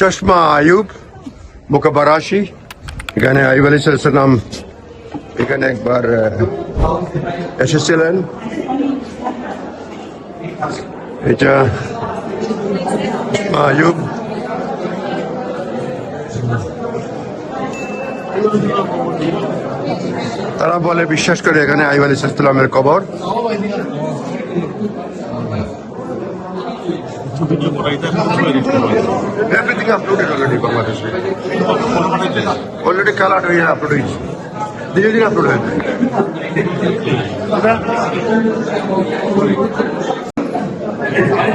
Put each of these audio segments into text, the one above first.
চশমা আয়ুব মোকাবারাশি এখানে আইব আলী সালাম এখানে একবার এসেছিলেন। এটা আয়ুব। তারা বলে, বিশ্বাস করে এখানে আইব আলী সালামের কবর। Everything uploaded already Bangladesh. Already colored হয়ে আপলোড হয়েছে ধীরে ধীরে আপলোড হয়ে যায়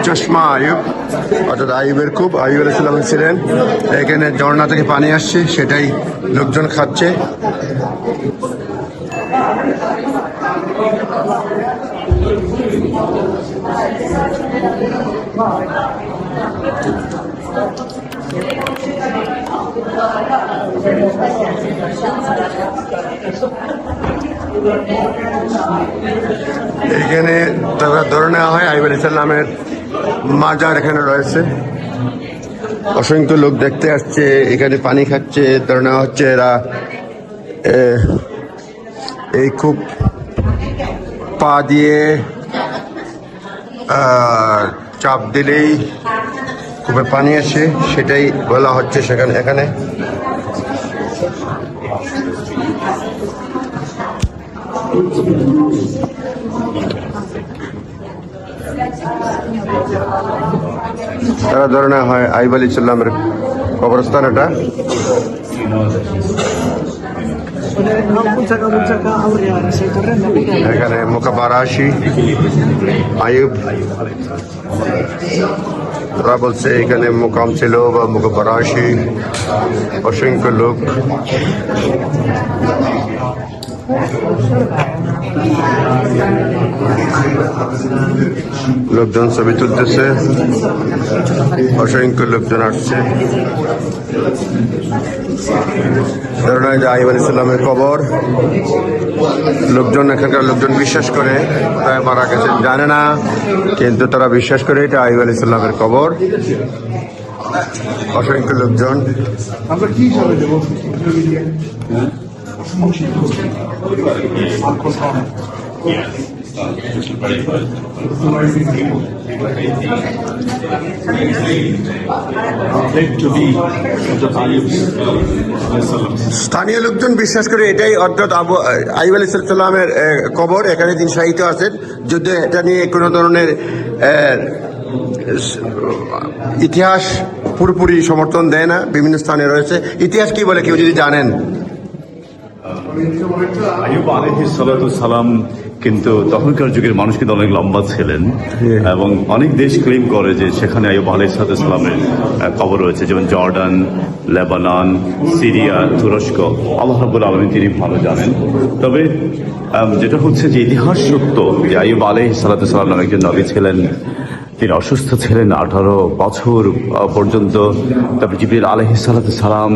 চশমা আয়ুব, অর্থাৎ আয়ুবের খুব আয়ুব আলাইসাল্লাম ছিলেন। এখানে ঝর্ণা থেকে পানি আসছে, সেটাই লোকজন খাচ্ছে। এখানে তারা ধরে নেওয়া হয় আইব আলাইসাল্লামের মাজার এখানে রয়েছে। অসংখ্য লোক দেখতে আসছে, এখানে পানি খাচ্ছে, ধরে নেওয়া হচ্ছে এরা এই খুব পা দিয়ে চাপ দিলেই খুবই পানি আসে, সেটাই বলা হচ্ছে সেখানে, এখানে। তারা ধরনের হয়, আইব আলী সাল্লামের কবরস্থান এটা। Punta ka, punta ka, Aurea, sa ito rin, nabigay. এখানে মোকাবারাশি আয়ুব ওরা বলছে এখানে মোকাম ছিল বা মোকাবারাশি অসংখ্য লোক লোকজন ছবি তুলতেছে। অসংখ্য লোকজন আসছে। ধরুন যে আইব আলী সাল্লামের কবর, লোকজন, এখানকার লোকজন বিশ্বাস করে তাই মারা গেছেন জানে না, কিন্তু তারা বিশ্বাস করে এটা আইব আলী সাল্লামের কবর। অসংখ্য লোকজন। আমরা কি স্থানীয় লোকজন বিশ্বাস করে এটাই অর্থাৎ আবু আইব আলী সাল্লামের কবর, এখানে তিনি সাহিত্য আছেন। যদি এটা নিয়ে কোনো ধরনের ইতিহাস পুরোপুরি সমর্থন দেয় না। বিভিন্ন স্থানে রয়েছে। ইতিহাস কি বলে কেউ যদি জানেন? আইয়ুব আলহি সালাম কিন্তু তখনকার যুগের মানুষ কিন্তু অনেক লম্বা ছিলেন এবং অনেক দেশ ক্লেম করে যে সেখানে আইয়ুব আলহি সালামের কবর রয়েছে। যেমন জর্ডান লেবানন সিরিয়া তুরস্ক আল্লাহ রাবুল আলমী তিনি ভালো জানেন। তবে যেটা হচ্ছে যে ইতিহাস সত্য যে আইয়ুব আলহি সালাম নামে একজন নবী ছিলেন তিনি অসুস্থ ছিলেন আঠারো বছর পর্যন্ত। তারপর জিবির আলহি সালাম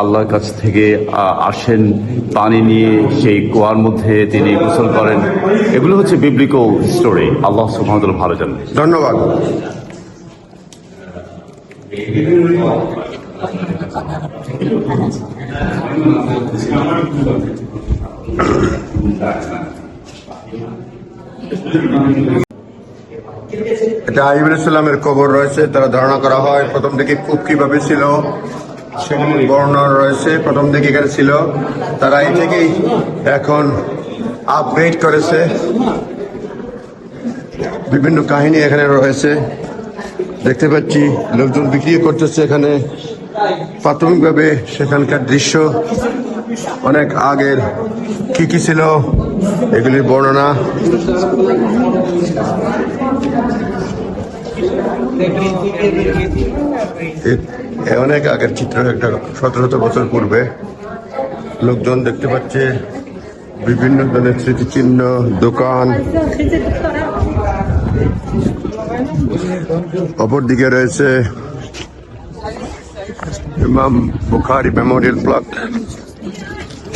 আল্লাহর কাছ থেকে আসেন, পানি নিয়ে সেই কুয়ার মধ্যে তিনি গোসল করেন। এগুলো হচ্ছে বিবলিকো স্টোরি আল্লাহ সুহামতুল ভালো জানেন। ধন্যবাদ। এটা আইব সাল্লামের কবর রয়েছে, তারা ধারণা করা হয় প্রথম দিকে খুব কীভাবে ছিল, সেগুলির বর্ণনা রয়েছে, প্রথম দিকে এখানে ছিল। তারা এই থেকেই এখন আপগ্রেড করেছে। বিভিন্ন কাহিনী এখানে রয়েছে। দেখতে পাচ্ছি, লোকজন বিক্রি করতেছে এখানে। প্রাথমিকভাবে সেখানকার দৃশ্য অনেক আগের কি কি ছিল? এগুলির বর্ণনা। অনেক আগের চিত্র, একটা শত শত বছর পূর্বে। লোকজন দেখতে পাচ্ছে বিভিন্ন ধরনের স্মৃতিচিহ্ন, দোকান। অপরদিকে রয়েছে ইমাম বুখারি মেমোরিয়াল প্লট।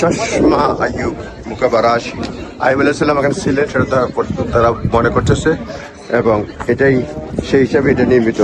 চশমা আয়ুব মুকাবারাশি আইব আলাইসাল্লাম এখানে ছিলেন সেটা তারা তারা মনে করতেছে এবং এটাই সেই হিসাবে এটা নির্মিত।